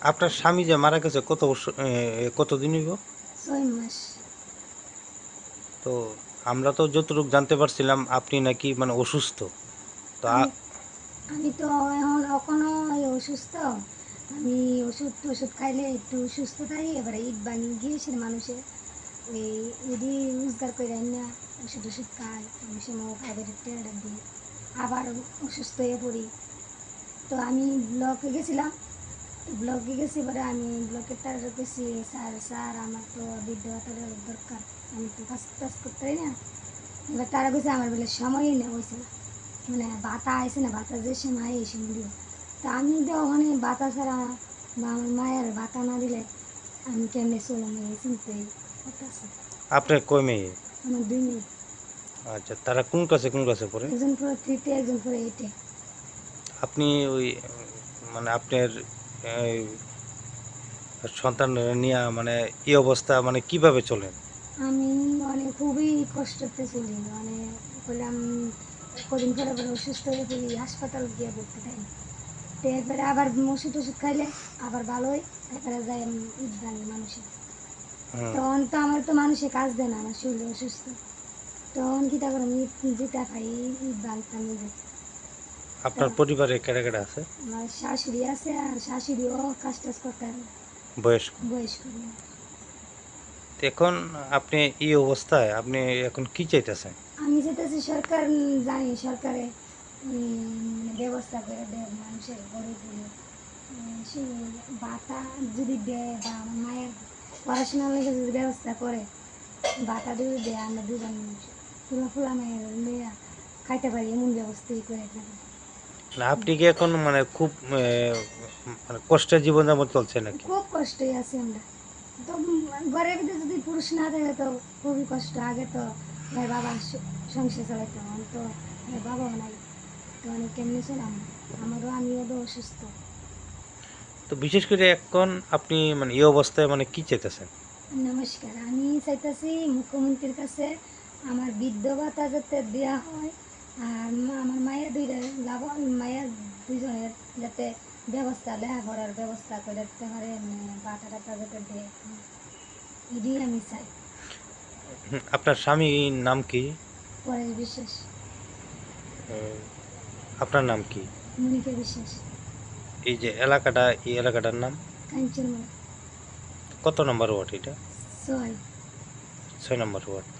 আপনার স্বামী যে মারা গেছে কত বছর এ, কতদিন হইব? তো আমরা তো যতটুকু জানতে পারছিলাম আপনি নাকি মানে অসুস্থ। তো আমি- তো এখন এখনও এই অসুস্থ। আমি ওষুধ টষুধ খাইলে একটু সুস্থ থাকি এবারে ইট বানিয়ে গিয়েছিল মানুষের ওই ইডি রোজগার করে না ওষুধ ওষুধ খাই সে মো খাই টেয়ারটা দিই আবার অসুস্থ হয়ে পড়ি। তো আমি ব্লকে গেছিলাম তো ব্লকে গেছি এবারে আমি ব্লকের তার গেছি। স্যার স্যার আমার তো বৃদ্ধ দরকার। আমি তো কাজ টাজ করতে পারি না। এবার তারা গেছে আমার বলে সময়ই নেই হয়েছে না? মানে বাতা আইসে না বাতা যে সময় এই সময় দিব তা আমি তো ওখানে বাতা ছাড়া বা আমার মায়ের বাতা না দিলে আমি কেমনে চলাম এই চিনতে করতেছে আপনার কয় মেয়ে? আমার দুই মেয়ে। আচ্ছা তারা কোন ক্লাসে কোন ক্লাসে পড়ে? একজন পুরো থ্রিতে একজন পুরো এইটে আপনি ওই মানে আপনার সন্তান নিয়ে মানে এই অবস্থা মানে কীভাবে চলেন? আমি মানে খুবই কষ্টতে চলি মানে বললাম কদিন পরে পরে অসুস্থ হয়ে পড়ি হাসপাতাল গিয়ে ভর্তি থাকি তো একবারে আবার ওষুধ ওষুধ খাইলে আবার ভালো হয় একবারে যাই আমি ঈদ ভাঙি মানুষের। তখন তো আমার তো মানুষে কাজ দেয় না আমার শরীর অসুস্থ। তখন কি তা করে আমি যেটা খাই ঈদ ভাঙতাম ঈদে আপনার পরিবারে কেটে কেটে আছে? আমার শাশুড়ি আছে আর শাশুড়িও কাজ টাজ করতে বয়স্ক? বয়স্ক। মেয়ে। এখন আপনি এই অবস্থায় আপনি এখন কি চাইতেছেন? আমি যেতেছি সরকার জানি সরকারে উম, ব্যবস্থা করে দেয় মানুষের সে বাতা যদি দেয় বা আমার মায়ের পড়াশোনার লেগে যদি ব্যবস্থা করে বাতা যদি দেয় আমরা দুজন ফুলা ফুলা মেয়েরা খাইতে পারি এমন ব্যবস্থাই করে থাকে। না আপনি কি এখন মানে খুব মানে কষ্টের জীবনযাপন চলছে নাকি? খুব কষ্টই আছি আমরা। তো ঘরের ভিতরে যদি পুরুষ না থাকে তো খুবই কষ্ট। আগে তো ভাই বাবা সংসার চালাইতো এখন তো ভাই বাবাও নাই। তো অনেক কেমনি ছিলাম আমারও আমিও তো অসুস্থ। তো বিশেষ করে এখন আপনি মানে এই অবস্থায় মানে কি চাইতেছেন? নমস্কার। আমি চাইতেছি মুখ্যমন্ত্রীর কাছে আমার বৃদ্ধ ভাতা যাতে দেওয়া হয়। আর আমার মায়ের দুইটা লাভ মায়ের দুজনের যাতে ব্যবস্থা লেখাপড়ার ব্যবস্থা করে দিতে পারে মানে বাটা টাটা যাতে দেয়। এটাই আমি চাই। আপনার স্বামীর নাম কি? পরেশ বিশ্বাস। আপনার নাম কি? মনিকা বিশ্বাস। এই যে এলাকাটা এই এলাকাটার নাম? কাঞ্চনমালা কত নম্বর ওয়ার্ড এটা? ছয়। ছয় নম্বর ওয়ার্ড।